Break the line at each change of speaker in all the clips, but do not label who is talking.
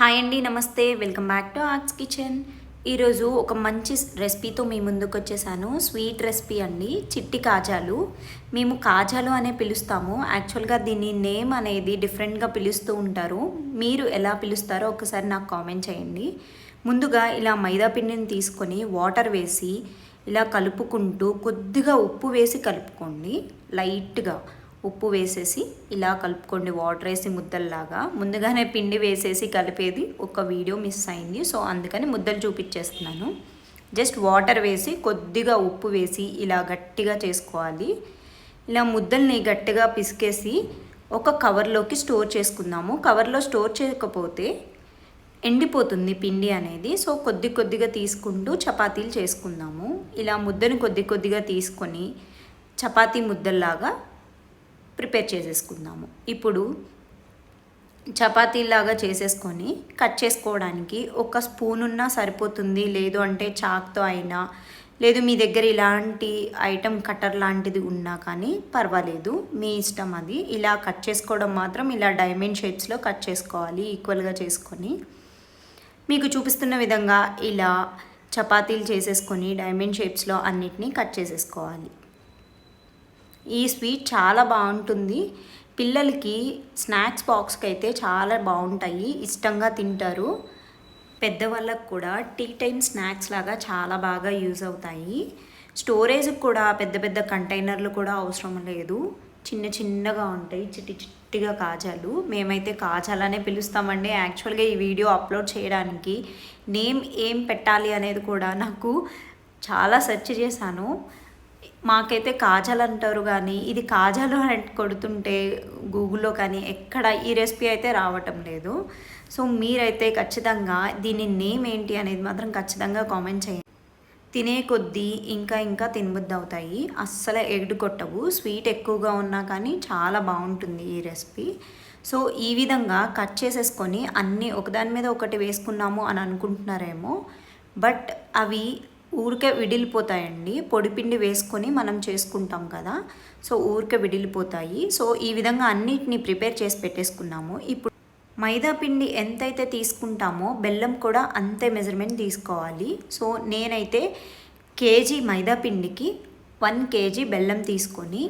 Hi అండి నమస్తే. Welcome back to arts kitchen. ఈరోజు ఒక మంచి రెసిపీతో మీ ముందుకు వచ్చేసాను. స్వీట్ రెసిపీ అండి చిట్టి కాజాలు. మేము కాజాలు అనే పిలుస్తాము. యాక్చువల్గా దీని నేమ్ అనేది డిఫరెంట్గా పిలుస్తూ ఉంటారు. మీరు ఎలా పిలుస్తారో ఒకసారి నాకు కామెంట్ చేయండి. ముందుగా ఇలా మైదా పిండిని తీసుకొని వాటర్ వేసి ఇలా కలుపుకుంటూ కొద్దిగా ఉప్పు వేసి కలుపుకోండి. లైట్గా. ఉప్పు వేసేసి ఇలా కలుపుకోండి. వాటర్ వేసి ముద్దల్లాగా. ముందుగానే పిండి వేసేసి కలిపేది ఒక వీడియో మిస్ అయింది. సో అందుకని ముద్దలు చూపించేస్తున్నాను. జస్ట్ వాటర్ వేసి కొద్దిగా ఉప్పు వేసి ఇలా గట్టిగా చేసుకోవాలి. ఇలా ముద్దల్ని గట్టిగా పిసికేసి ఒక కవర్లోకి స్టోర్ చేసుకుందాము. కవర్లో స్టోర్ చేయకపోతే ఎండిపోతుంది పిండి అనేది. సో కొద్ది కొద్దిగా తీసుకుంటూ చపాతీలు చేసుకుందాము. ఇలా ముద్దని కొద్ది కొద్దిగా తీసుకొని చపాతీ ముద్దల్లాగా ప్రిపేర్ చేసేసుకుందాము. ఇప్పుడు చపాతీలాగా చేసేసుకొని కట్ చేసుకోవడానికి ఒక స్పూన్ ఉన్నా సరిపోతుంది. లేదు అంటే చాక్తో అయినా లేదు మీ దగ్గర ఇలాంటి ఐటమ్ కటర్ లాంటిది ఉన్నా కానీ పర్వాలేదు. మీ ఇష్టం అది. ఇలా కట్ చేసుకోవడం మాత్రం ఇలా డైమండ్ షేప్స్లో కట్ చేసుకోవాలి. ఈక్వల్గా చేసుకొని మీకు చూపిస్తున్న విధంగా ఇలా చపాతీలు చేసేసుకొని డైమండ్ షేప్స్లో అన్నిటినీ కట్ చేసేసుకోవాలి. ఈ స్వీట్ చాలా బాగుంటుంది. పిల్లలకి స్నాక్స్ బాక్స్కి అయితే చాలా బాగుంటాయి. ఇష్టంగా తింటారు. పెద్దవాళ్ళకు కూడా టీ టైం స్నాక్స్ లాగా చాలా బాగా యూజ్ అవుతాయి. స్టోరేజ్కి కూడా పెద్ద పెద్ద కంటైనర్లు కూడా అవసరం లేదు. చిన్న చిన్నగా ఉంటాయి. చిట్టి చిట్టిగా కాజాలు. మేమైతే కాజాలనే పిలుస్తామండి. యాక్చువల్గా ఈ వీడియో అప్లోడ్ చేయడానికి నేమ్ ఏం పెట్టాలి అనేది కూడా నాకు చాలా సెర్చ్ చేశాను. మాకైతే కాజాలు అంటారు కానీ ఇది కాజాలు అని కొడుతుంటే గూగుల్లో కానీ ఎక్కడ ఈ రెసిపీ అయితే రావటం లేదు. సో మీరైతే ఖచ్చితంగా దీని నేమ్ ఏంటి అనేది మాత్రం ఖచ్చితంగా కామెంట్ చేయండి. తినే కొద్దీ ఇంకా ఇంకా తినబుద్ది అవుతాయి అస్సలు ఎగుడు కొట్టవు. స్వీట్ ఎక్కువగా ఉన్నా కానీ చాలా బాగుంటుంది ఈ రెసిపీ. సో ఈ విధంగా కట్ చేసేసుకొని అన్నీ ఒకదాని మీద ఒకటి వేసుకున్నాము అని అనుకుంటున్నారేమో బట్ అవి ఊరికే విడిలిపోతాయండి. పొడిపిండి వేసుకొని మనం చేసుకుంటాం కదా. సో ఊరికే విడిలిపోతాయి. సో ఈ విధంగా అన్నిటిని ప్రిపేర్ చేసి పెట్టేసుకున్నాము. ఇప్పుడు మైదా పిండి ఎంతైతే తీసుకుంటామో బెల్లం కూడా అంతే మెజర్మెంట్ తీసుకోవాలి. సో నేనైతే కేజీ మైదా పిండికి వన్ కేజీ బెల్లం తీసుకొని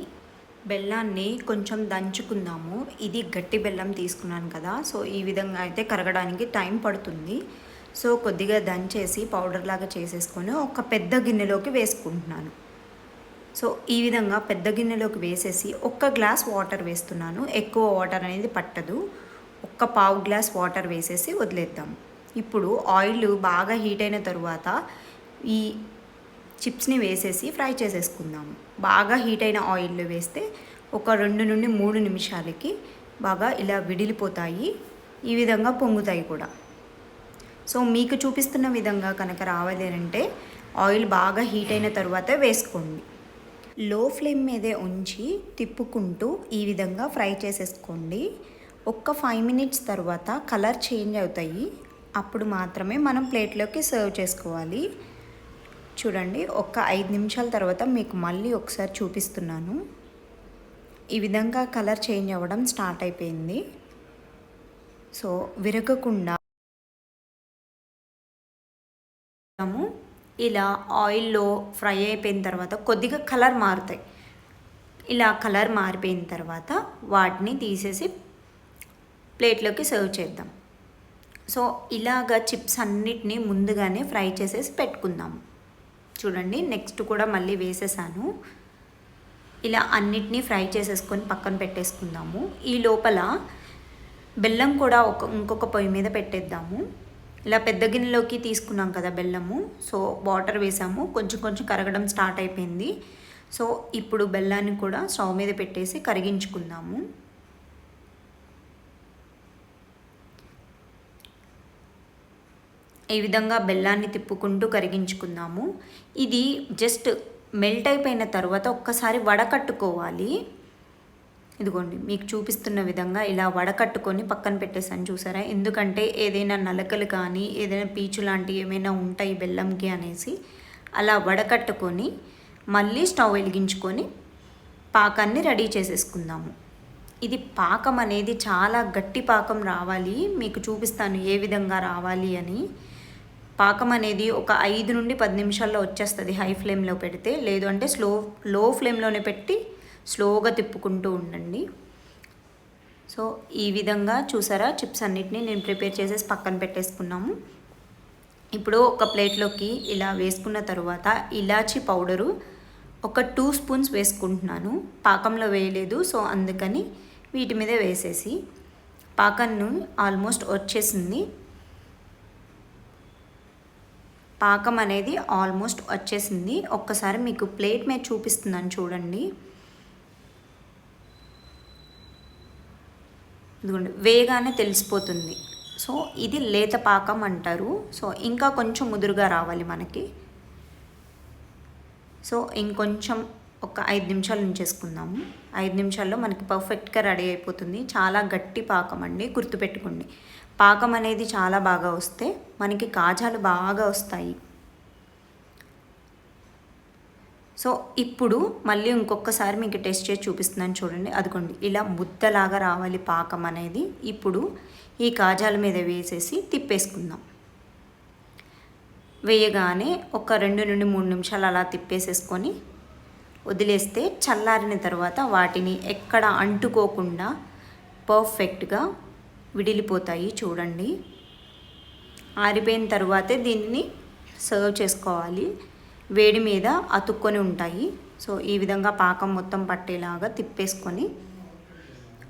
బెల్లాన్ని కొంచెం దంచుకుందాము. ఇది గట్టి బెల్లం తీసుకున్నాను కదా. సో ఈ విధంగా అయితే కరగడానికి టైం పడుతుంది. సో కొద్దిగా దంచేసి పౌడర్ లాగా చేసేసుకొని ఒక పెద్ద గిన్నెలోకి వేసుకుంటున్నాను. సో ఈ విధంగా పెద్ద గిన్నెలోకి వేసేసి ఒక్క గ్లాస్ వాటర్ వేస్తున్నాను. ఎక్కువ వాటర్ అనేది పట్టదు. ఒక్క పావు గ్లాస్ వాటర్ వేసేసి వదిలేద్దాం. ఇప్పుడు ఆయిల్ బాగా హీట్ అయిన తరువాత ఈ చిప్స్ని వేసేసి ఫ్రై చేసేసుకుందాము బాగా హీట్ అయిన ఆయిల్లో వేస్తే ఒక రెండు నుండి మూడు నిమిషాలకి బాగా ఇలా విడిలిపోతాయి. ఈ విధంగా పొంగుతాయి కూడా. సో మీకు చూపిస్తున్న విధంగా కనుక రావాలి అంటే ఆయిల్ బాగా హీట్ అయిన తర్వాత వేసుకోండి. లో ఫ్లేమ్ మీదే ఉంచి తిప్పుకుంటూ ఈ విధంగా ఫ్రై చేసేసుకోండి. ఒక్క ఫైవ్ మినిట్స్ తర్వాత కలర్ చేంజ్ అవుతాయి. అప్పుడు మాత్రమే మనం ప్లేట్లోకి సర్వ్ చేసుకోవాలి. చూడండి ఒక ఐదు నిమిషాల తర్వాత మీకు మళ్ళీ ఒకసారి చూపిస్తున్నాను. ఈ విధంగా కలర్ చేంజ్ అవ్వడం స్టార్ట్ అయిపోయింది. సో విరగకుండా ఇలా ఆయిల్లో ఫ్రై అయిపోయిన తర్వాత కొద్దిగా కలర్ మారుతాయి. ఇలా కలర్ మారిపోయిన తర్వాత వాటిని తీసేసి ప్లేట్లోకి సర్వ్ చేద్దాం. సో ఇలాగ చిప్స్ అన్నిటినీ ముందుగానే ఫ్రై చేసేసి పెట్టుకుందాము చూడండి నెక్స్ట్ కూడా మళ్ళీ వేసేసాను. ఇలా అన్నిటినీ ఫ్రై చేసేసుకొని పక్కన పెట్టేసుకుందాము. ఈ లోపల బెల్లం కూడా ఒక ఇంకొక పొయ్యి మీద పెట్టేద్దాము. ఇలా పెద్ద గిన్నెలోకి తీసుకున్నాం కదా బెల్లము. సో వాటర్ వేసాము. కొంచెం కొంచెం కరగడం స్టార్ట్ అయిపోయింది. సో ఇప్పుడు బెల్లాన్ని కూడా స్టవ్ మీద పెట్టేసి కరిగించుకుందాము. ఈ విధంగా బెల్లాన్ని తిప్పుకుంటూ కరిగించుకుందాము. ఇది జస్ట్ మెల్ట్ అయిపోయిన తర్వాత ఒక్కసారి వడకట్టుకోవాలి. ఇదిగోండి మీకు చూపిస్తున్న విధంగా ఇలా వడకట్టుకొని పక్కన పెట్టేసాను చూసారా? ఎందుకంటే ఏదైనా నలకలు కానీ ఏదైనా పీచు లాంటివి ఏమైనా ఉంటాయి బెల్లంకి అనేసి అలా వడకట్టుకొని మళ్ళీ స్టవ్ వెలిగించుకొని పాకాన్ని రెడీ చేసేసుకుందాము. ఇది పాకం అనేది చాలా గట్టి పాకం రావాలి మీకు చూపిస్తాను ఏ విధంగా రావాలి అని. పాకం అనేది ఒక ఐదు నుండి పది నిమిషాల్లో వచ్చేస్తుంది హై ఫ్లేమ్లో పెడితే లేదు అంటే స్లో లో ఫ్లేమ్లోనే పెట్టి స్లోగా తిప్పుకుంటూ ఉండండి. సో ఈ విధంగా చూసారా? చిప్స్ అన్నిటిని నేను ప్రిపేర్ చేసేసి పక్కన పెట్టేసుకున్నాము. ఇప్పుడు ఒక ప్లేట్లోకి ఇలా వేసుకున్న తర్వాత ఇలాచీ పౌడరు ఒక టూ స్పూన్స్ వేసుకుంటున్నాను. పాకంలో వేయలేదు సో అందుకని వీటి మీద వేసేసి పాకన్ను ఆల్మోస్ట్ వచ్చేసింది. పాకం అనేది ఆల్మోస్ట్ వచ్చేసింది. ఒక్కసారి మీకు ప్లేట్ మీద చూపిస్తున్నాను చూడండి. ఇదిగోండి వేగానే తెలిసిపోతుంది. సో ఇది లేత పాకం అంటారు. సో ఇంకా కొంచెం ముదురుగా రావాలి మనకి. సో ఇంకొంచెం ఒక ఐదు నిమిషాలు ఉంచేసుకుందాము. ఐదు నిమిషాల్లో మనకి పర్ఫెక్ట్గా రెడీ అయిపోతుంది. చాలా గట్టి పాకం అండి గుర్తుపెట్టుకోండి. పాకం అనేది చాలా బాగా వస్తే మనకి కాజాలు బాగా వస్తాయి. సో ఇప్పుడు మళ్ళీ ఇంకొకసారి మీకు టెస్ట్ చేసి చూపిస్తున్నాను చూడండి. అదిగోండి ఇలా ముద్దలాగా రావాలి పాకం అనేది. ఇప్పుడు ఈ కాజాల మీద వేసేసి తిప్పేసుకుందాం. వేయగానే ఒక రెండు నుండి మూడు నిమిషాలు అలా తిప్పేసేసుకొని వదిలేస్తే చల్లారిన తర్వాత వాటిని ఎక్కడ అంటుకోకుండా పర్ఫెక్ట్గా విడిలిపోతాయి చూడండి. ఆరిపోయిన తర్వాతే దీన్ని సర్వ్ చేసుకోవాలి. వేడి మీద అతుక్కొని ఉంటాయి. సో ఈ విధంగా పాకం మొత్తం పట్టేలాగా తిప్పేసుకొని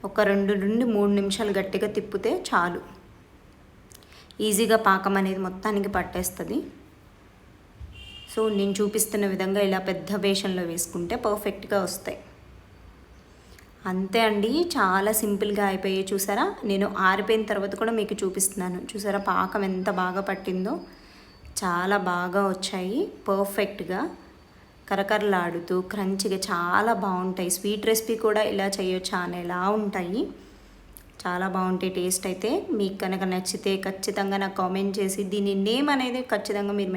ఒక రెండు నుండి మూడు నిమిషాలు గట్టిగా తిప్పితే చాలు. ఈజీగా పాకం అనేది మొత్తానికి పట్టేస్తుంది. సో నేను చూపిస్తున్న విధంగా ఇలా పెద్ద బేషన్లో వేసుకుంటే పర్ఫెక్ట్గా వస్తాయి. అంతే అండి. చాలా సింపుల్గా అయిపోయాయి. చూసారా? నేను ఆరిపోయిన తర్వాత కూడా మీకు చూపిస్తున్నాను. చూసారా? పాకం ఎంత బాగా పట్టిందో. చాలా బాగా వచ్చాయి. పర్ఫెక్ట్గా కరకరలాడుతూ క్రంచిగా చాలా బాగుంటాయి. స్వీట్ రెసిపీ కూడా ఇలా చేయొచ్చు అనేలా ఉంటాయి. చాలా బాగుంటాయి టేస్ట్ అయితే. మీకు కనుక నచ్చితే ఖచ్చితంగా నాకు కామెంట్ చేసి దీని నేమ్ అనేది ఖచ్చితంగా మీరు